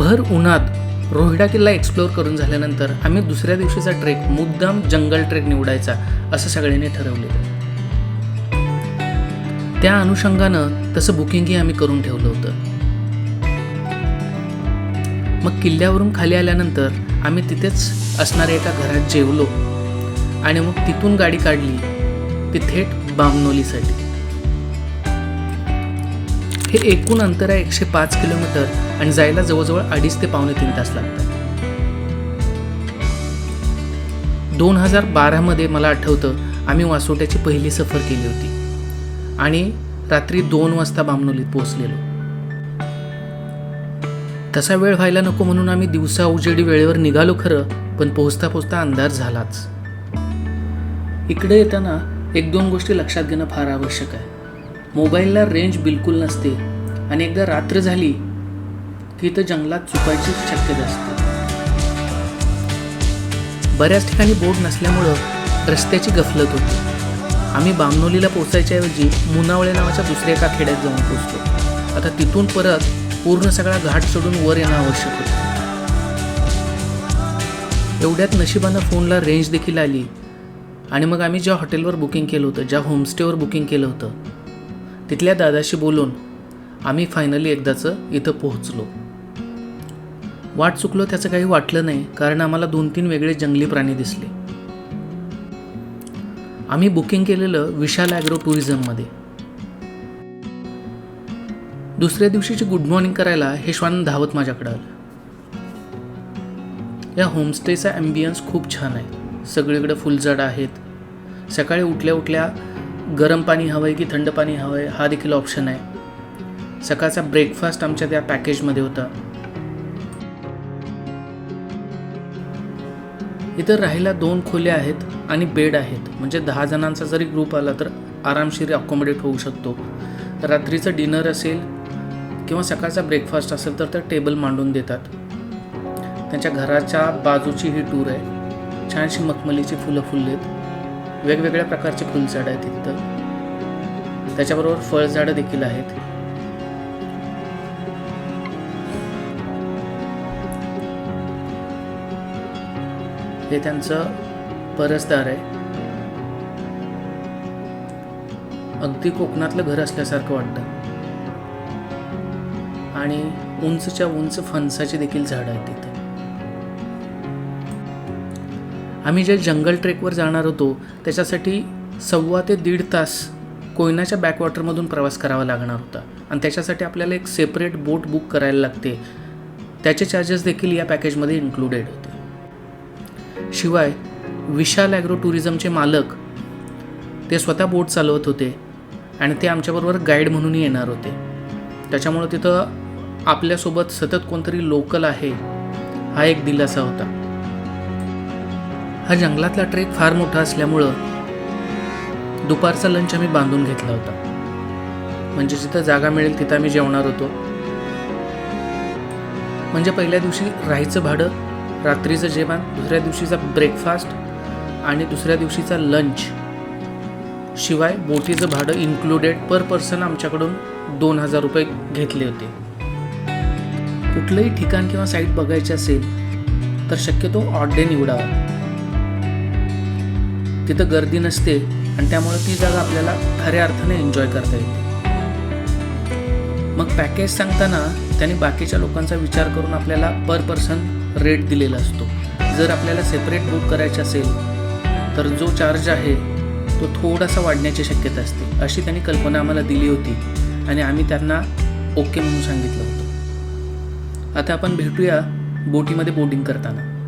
भर उन्हात रोहिडा किल्ला एक्सप्लोअर करून झाल्यानंतर आम्ही दुसऱ्या दिवशीचा ट्रेक मुद्दाम जंगल ट्रेक निवडायचा असं सगळ्यांनी ठरवले त्या अनुषंगानं तसं बुकिंगही आम्ही करून ठेवलं होतं. मग किल्ल्यावरून खाली आल्यानंतर आम्ही तिथेच असणाऱ्या एका घरात जेवलो आणि मग तिथून गाडी काढली. ती थेट बामनोलीसाठी हे एकूण अंतर आहे एकशे पाच किलोमीटर आणि जायला जवळजवळ अडीच ते पावणे तीन तास लागतात. दोन हजार बारामध्ये मला आठवतं आम्ही वासोट्याची पहिली सफर केली होती. आणि रात्री दोन वाजता बामनोलीत पोहोचलेलो. तसा वेळ व्हायला नको म्हणून आम्ही दिवसा उजेडी वेळेवर निघालो खरं पण पोहोचता पोहोचता अंधार झालाच. इकडे येताना एक दोन गोष्टी लक्षात घेणं फार आवश्यक आहे. मोबाईलला रेंज बिलकुल नसते. आणि एकदा रात्र झाली की तर जंगलात चुकायची शक्यता असते. बऱ्याच ठिकाणी बोर्ड नसल्यामुळं रस्त्याची गफलत होती. आम्ही बामनोलीला पोचायच्याऐवजी मुनावळे नावाच्या दुसऱ्या एका खेड्यात जाऊन पोचलो आता तिथून परत पूर्ण सगळा घाट सोडून वर येणं आवश्यक होतं. एवढ्यात नशिबानं फोनला रेंज देखील आली. आणि मग आम्ही ज्या हॉटेलवर बुकिंग केलं होतं ज्या होमस्टेवर बुकिंग केलं होतं तिथल्या दादाशी बोलून आम्ही फायनली एकदाचं इथं पोहोचलो. वाट चुकलो त्याचं काही वाटलं नाही कारण आम्हाला दोन तीन वेगळे जंगली प्राणी दिसले. आम्ही बुकिंग केलेलं विशाल ॲग्रो टुरिझममध्ये दुसऱ्या दिवशीची गुड मॉर्निंग करायला हे श्वान धावत माझ्याकडे आलं. या होमस्टेचा ॲम्बियन्स खूप छान आहे. सगळीकडे फुलझाडं आहेत. सकाळी उठल्या उठल्या गरम पाणी हवं आहे की थंड पाणी हवं आहे हा देखील ऑप्शन आहे. सकाळचा ब्रेकफास्ट आमच्या त्या पॅकेजमध्ये होता. इथं राहायला दोन खोल्या आहेत आणि बेड आहेत. म्हणजे दहा जणांचा जरी ग्रुप आला तर आरामशीर अकोमोडेट होऊ शकतो. रात्रीचं डिनर असेल किंवा सकाळचा ब्रेकफास्ट असेल तर ते टेबल मांडून देतात. त्यांच्या घराच्या बाजूची ही टूर आहे. छानशी मखमलीची फुलं फुललेत. वेगवेगळ्या प्रकारचे फुलझाडं आहेत तिथं. त्याच्याबरोबर फळझाडं देखील आहेत. हे त्यांचं परसदार आहे. अगदी कोकणातलं घर असल्यासारखं वाटतं. आणि उंचच्या उंच फणसाची देखील झाडं आहेत तिथं. आम्ही जे जंगल ट्रेकवर जाणार होतो त्याच्यासाठी सव्वा ते दीड तास कोयनाच्या बॅकवॉटरमधून प्रवास करावा लागणार होता. आणि त्याच्यासाठी आपल्याला एक सेपरेट बोट बुक करायला लागते. त्याचे चार्जेस देखील या पॅकेजमध्ये इन्क्लुडेड होते. शिवाय विशाल ॲग्रो टुरिझमचे मालक ते स्वतः बोट चालवत होते आणि ते आमच्याबरोबर गाईड म्हणूनही येणार होते. त्याच्यामुळं तिथं आपल्यासोबत सतत कोणतरी लोकल आहे हा एक दिलासा होता. हा जंगलातला ट्रेक फार मोठा असल्यामुळं दुपारचा लंच आम्ही बांधून घेतला होता. म्हणजे जिथं जागा मिळेल तिथं आम्ही जेवणार होतो. म्हणजे पहिल्या दिवशी राहायचं भाडं रात्रीचं जेवण दुसऱ्या दिवशीचा ब्रेकफास्ट आणि दुसऱ्या दिवशीचा लंच शिवाय बोटीचं भाडं इन्क्लुडेड पर पर्सन आमच्याकडून दोन हजार रुपये घेतले होते. कुठलंही ठिकाण किंवा साईट बघायचे असेल तर शक्यतो ऑड डे निवडावा. तिथं गर्दी नसते आणि त्यामुळे ती जागा आपल्याला खऱ्या अर्थाने एन्जॉय करता येते. मग पॅकेज सांगताना त्यांनी बाकीच्या लोकांचा विचार करून आपल्याला पर पर्सन रेट दिलेला असतो. जर आपल्याला सेपरेट बुक करायचे असेल तर जो चार्ज आहे तो थोडासा वाढण्याची शक्यता असते अशी त्यांनी कल्पना आम्हाला दिली होती आणि आम्ही त्यांना ओके म्हणून सांगितलं होतं. आता आपण भेटूया बोटीमध्ये बोटिंग करताना.